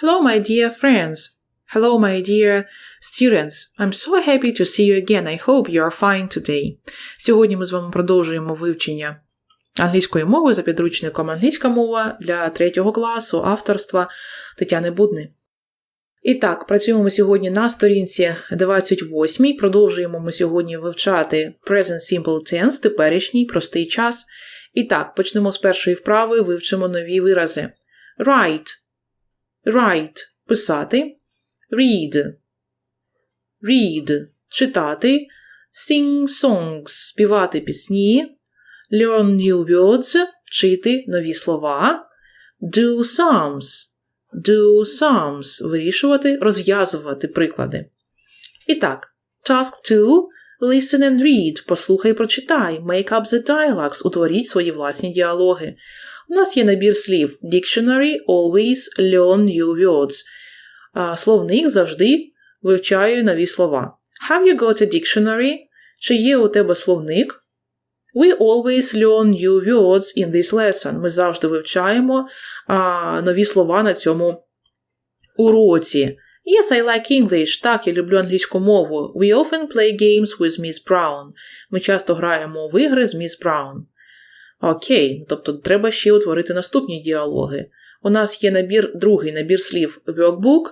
Hello, my dear friends. Hello, my dear students. I'm so happy to see you again. I hope you are fine today. Сьогодні ми з вами продовжуємо вивчення англійської мови за підручником англійська мова для третього класу авторства Тетяни Будни. І так, працюємо сьогодні на сторінці 28. Продовжуємо ми сьогодні вивчати Present Simple Tense, теперішній простий час. І так, почнемо з першої вправи, вивчимо нові вирази. Write. Write – писати. Read. Read – читати. Sing songs – співати пісні. Learn new words – вчити нові слова. Do sums – do sums – вирішувати, розв'язувати приклади. І так, task 2 – listen and read – послухай, прочитай. Make up the dialogues – утворіть свої власні діалоги. У нас є набір слів Dictionary always learn new words. Словник завжди вивчаю нові слова. Have you got a dictionary? Чи є у тебе словник? We always learn new words in this lesson. Ми завжди вивчаємо а, нові слова на цьому уроці. Yes, I like English. Так, я люблю англійську мову. We often play games with Miss Brown. Ми часто граємо в ігри з Miss Brown. Окей, тобто треба ще утворити наступні діалоги. У нас є набір, другий набір слів workbook,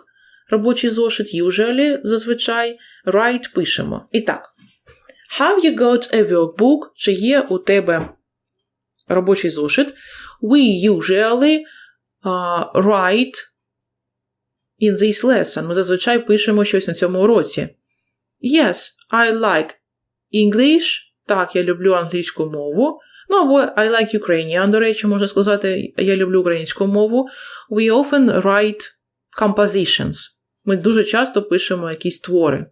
робочий зошит, usually, зазвичай, write пишемо. І так. Have you got a workbook? Чи є у тебе робочий зошит? We usually uh, write in this lesson. Ми зазвичай пишемо щось на цьому уроці. Yes, I like English. Так, я люблю англійську мову. Ну, або I like Ukrainian, до речі, можна сказати, я люблю українську мову. We often write compositions. Ми дуже часто пишемо якісь твори.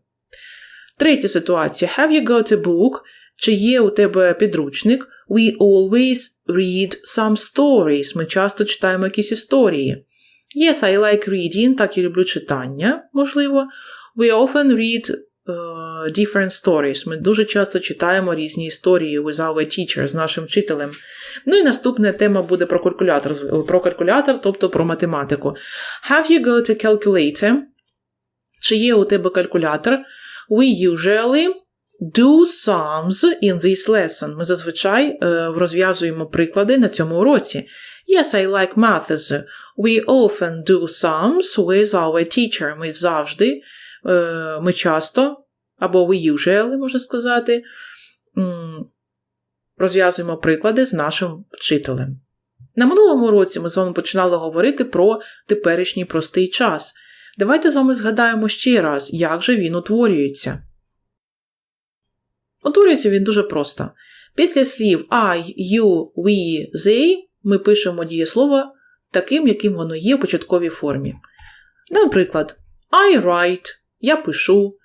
Третя ситуація. Have you got a book? Чи є у тебе підручник? We always read some stories. Ми часто читаємо якісь історії. Yes, I like reading. Так, я люблю читання, можливо. We often read different stories. Ми дуже часто читаємо різні історії with our teacher, з нашим вчителем. Ну і наступна тема буде про калькулятор, про калькулятор, тобто про математику. Have you got a calculator? Чи є у тебе калькулятор? We usually do sums in this lesson. Ми зазвичай uh, розв'язуємо приклади на цьому уроці. Yes, I like maths. We often do sums with our teacher. Ми завжди ми часто, або we можна сказати, розв'язуємо приклади з нашим вчителем. На минулому році ми з вами починали говорити про теперішній простий час. Давайте з вами згадаємо ще раз, як же він утворюється. Утворюється він дуже просто. Після слів I, you, we, they ми пишемо дієслово таким, яким воно є в початковій формі. Наприклад, I write, я пишу.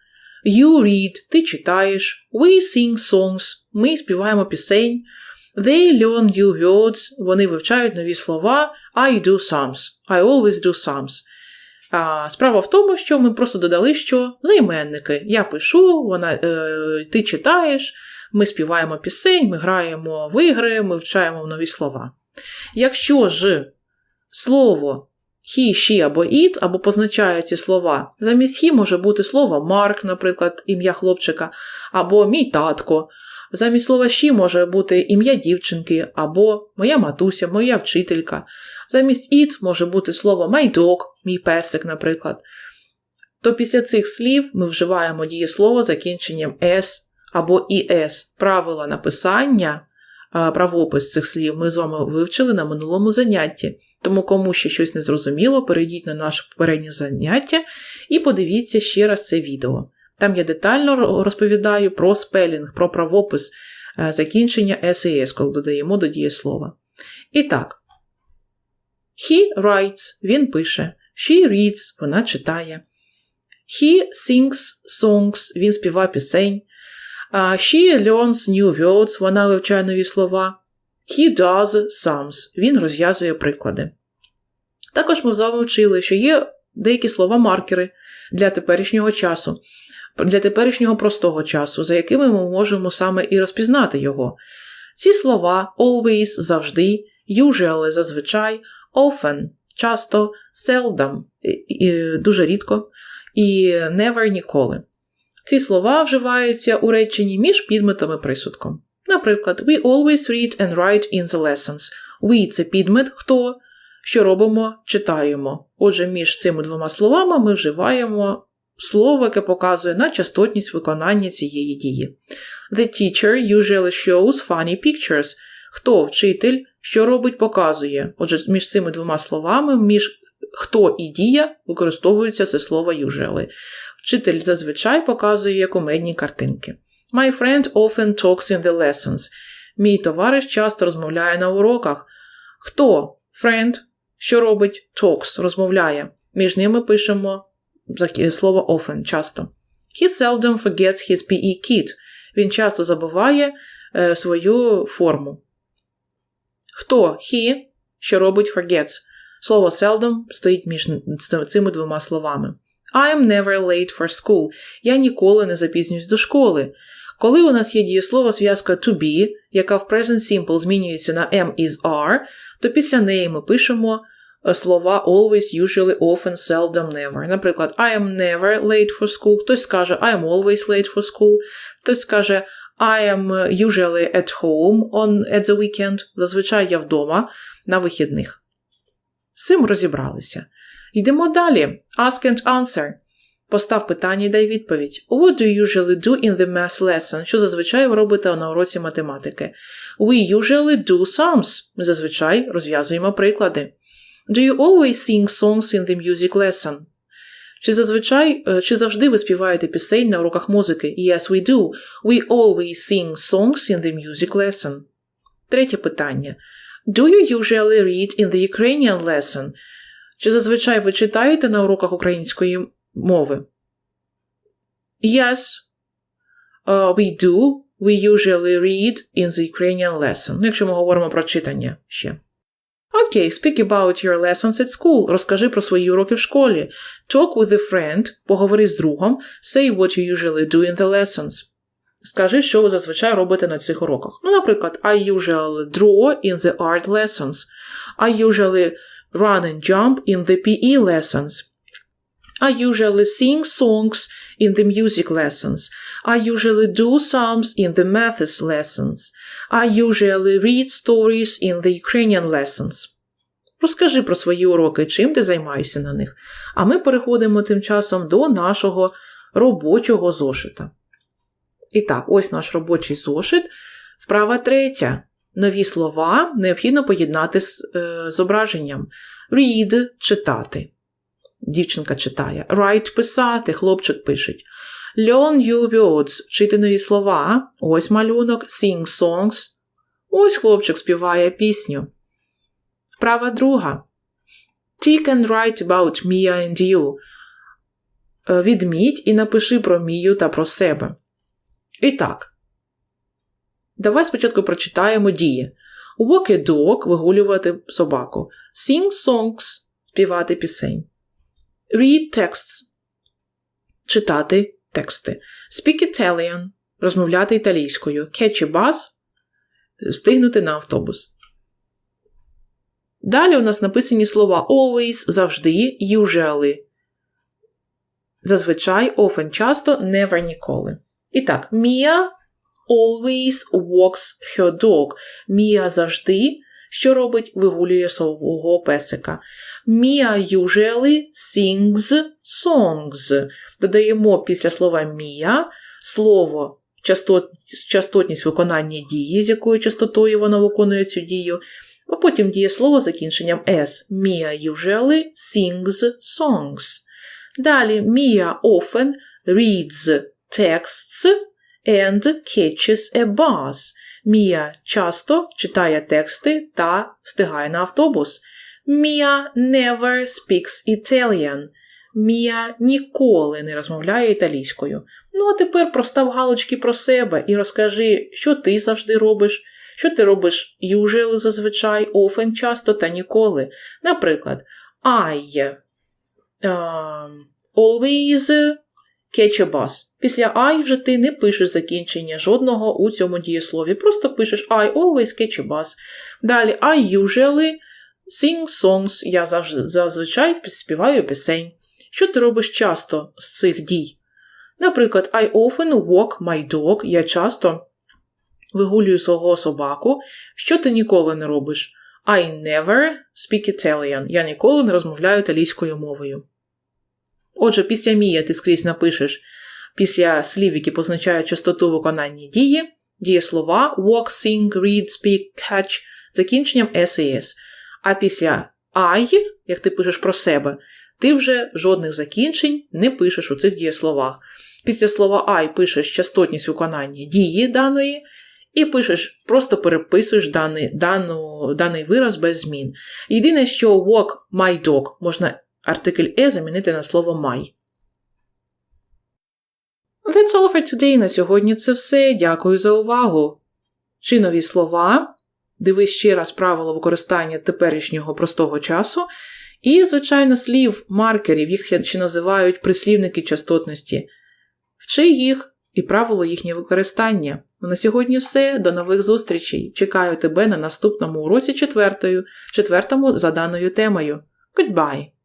You read, ти читаєш. We sing songs, ми співаємо пісень. They learn new words, вони вивчають нові слова. I do sums. I always do sums. А Справа в тому, що ми просто додали, що займенники. Я пишу, вона, е, ти читаєш, ми співаємо пісень, ми граємо в ігри, ми вчаємо нові слова. Якщо ж слово he, she або it, або позначає ці слова, замість he може бути слово Марк, наприклад, ім'я хлопчика, або мій татко. Замість слова she може бути ім'я дівчинки, або моя матуся, моя вчителька. Замість it може бути слово my dog, мій песик, наприклад. То після цих слів ми вживаємо дієслово закінченням s або es. Правила написання правопис цих слів ми з вами вивчили на минулому занятті. Тому, кому ще щось не зрозуміло, перейдіть на наше попереднє заняття і подивіться ще раз це відео. Там я детально розповідаю про спелінг, про правопис е, закінчення S і коли додаємо до дієслова. І так, he writes, він пише, she reads, вона читає. He sings songs, він співає пісень. She learns new words, вона вивчає нові слова. He does sums, він розв'язує приклади. Також ми з вчили, що є деякі слова-маркери для теперішнього часу, для теперішнього простого часу, за якими ми можемо саме і розпізнати його. Ці слова always завжди, usually зазвичай, often часто, seldom дуже рідко, і never ніколи. Ці слова вживаються у реченні між підметом і присудком. Наприклад, we always read and write in the lessons. We – це підмет хто, що робимо, читаємо. Отже, між цими двома словами ми вживаємо слово, яке показує на частотність виконання цієї дії. The teacher usually shows funny pictures. Хто вчитель, що робить, показує. Отже, між цими двома словами, між хто і дія використовується це слово usually. Вчитель зазвичай показує комедні картинки. My friend often talks in the lessons. Мій товариш часто розмовляє на уроках. Хто? Friend, що робить talks, розмовляє. Між ними пишемо слово often, часто. He seldom forgets his PE kit. Він часто забуває е, свою форму. Хто? He, що робить forgets. Слово seldom стоїть між цими двома словами. I am never late for school. Я ніколи не запізнююсь до школи. Коли у нас є дієслово зв'язка to be, яка в present simple змінюється на am is are, то після неї ми пишемо е, слова always, usually, often, seldom, never. Наприклад, I am never late for school. Хтось скаже I am always late for school. Хтось скаже I am usually at home on at the weekend. Зазвичай я вдома на вихідних. З цим розібралися. Йдемо далі. Ask and answer. Постав питання і дай відповідь. What do you usually do in the math lesson? Що зазвичай ви робите на уроці математики? We usually do sums. Ми зазвичай розв'язуємо приклади. Do you always sing songs in the music lesson? Чи зазвичай, е, чи завжди ви співаєте пісень на уроках музики? Yes, we do. We always sing songs in the music lesson. Третє питання. Do you usually read in the Ukrainian lesson? Чи зазвичай ви читаєте на уроках української мови? Yes, uh, we do. We usually read in the Ukrainian lesson. Ну, якщо ми говоримо про читання ще. Окей, speak about your lessons at school. Розкажи про свої уроки в школі. Talk with a friend. Поговори з другом. Say what you usually do in the lessons. Скажи, що ви зазвичай робите на цих уроках. Ну, наприклад, I usually draw in the art lessons. I usually run and jump in the PE lessons. I usually sing songs in the music lessons. I usually do sums in the maths lessons. I usually read stories in the Ukrainian lessons. Розкажи про свої уроки, чим ти займаєшся на них. А ми переходимо тим часом до нашого робочого зошита. І так, ось наш робочий зошит. Вправа третя. Нові слова необхідно поєднати з е, зображенням. Read читати. Дівчинка читає. Write писати, хлопчик пишеть. Learn new words вчити нові слова. Ось малюнок. Sing songs. Ось хлопчик співає пісню. Вправа друга. Tick and write about Mia and you. Е, Відміть і напиши про Мію та про себе. І так. Давай спочатку прочитаємо дії. Walk a dog – вигулювати собаку. Sing songs – співати пісень. Read texts читати тексти. Speak Italian розмовляти італійською. Catch a bus встигнути на автобус. Далі у нас написані слова always, завжди, usually. Зазвичай, often, часто, never, ніколи. І так, Mia always walks her dog. Mia завжди, що робить, вигулює свого песика. Mia usually sings songs. Додаємо після слова Mia слово частотність виконання дії, з якою частотою вона виконує цю дію, а потім дієслово з закінченням S. Mia usually sings songs. Далі Mia often reads texts and catches a bus. Мія часто читає тексти та встигає на автобус. Мія never speaks Italian. Мія ніколи не розмовляє італійською. Ну, а тепер простав галочки про себе і розкажи, що ти завжди робиш, що ти робиш usually зазвичай, often часто та ніколи. Наприклад, I um, always Після I вже ти не пишеш закінчення жодного у цьому дієслові. Просто пишеш I always catch a bus. Далі I usually Sing songs я зазвичай співаю пісень. Що ти робиш часто з цих дій? Наприклад, I often walk my dog. Я часто вигулюю свого собаку. Що ти ніколи не робиш? I never speak Italian. Я ніколи не розмовляю італійською мовою. Отже, після мія ти скрізь напишеш після слів, які позначають частоту виконання дії, дієслова walk, sing, read, speak, catch закінченням S і S. А після I, як ти пишеш про себе, ти вже жодних закінчень не пишеш у цих дієсловах. Після слова I пишеш частотність виконання дії даної, і пишеш, просто переписуєш даний, дану, даний вираз без змін. Єдине, що walk my dog можна артикль E замінити на слово my. That's all for today. На сьогодні це все. Дякую за увагу. Чи нові слова. Дивись ще раз правила використання теперішнього простого часу. І, звичайно, слів, маркерів, їх ще називають прислівники частотності. Вчи їх і правило їхнього використання. На сьогодні все. До нових зустрічей. Чекаю тебе на наступному уроці четвертою, четвертому за даною темою. Goodbye!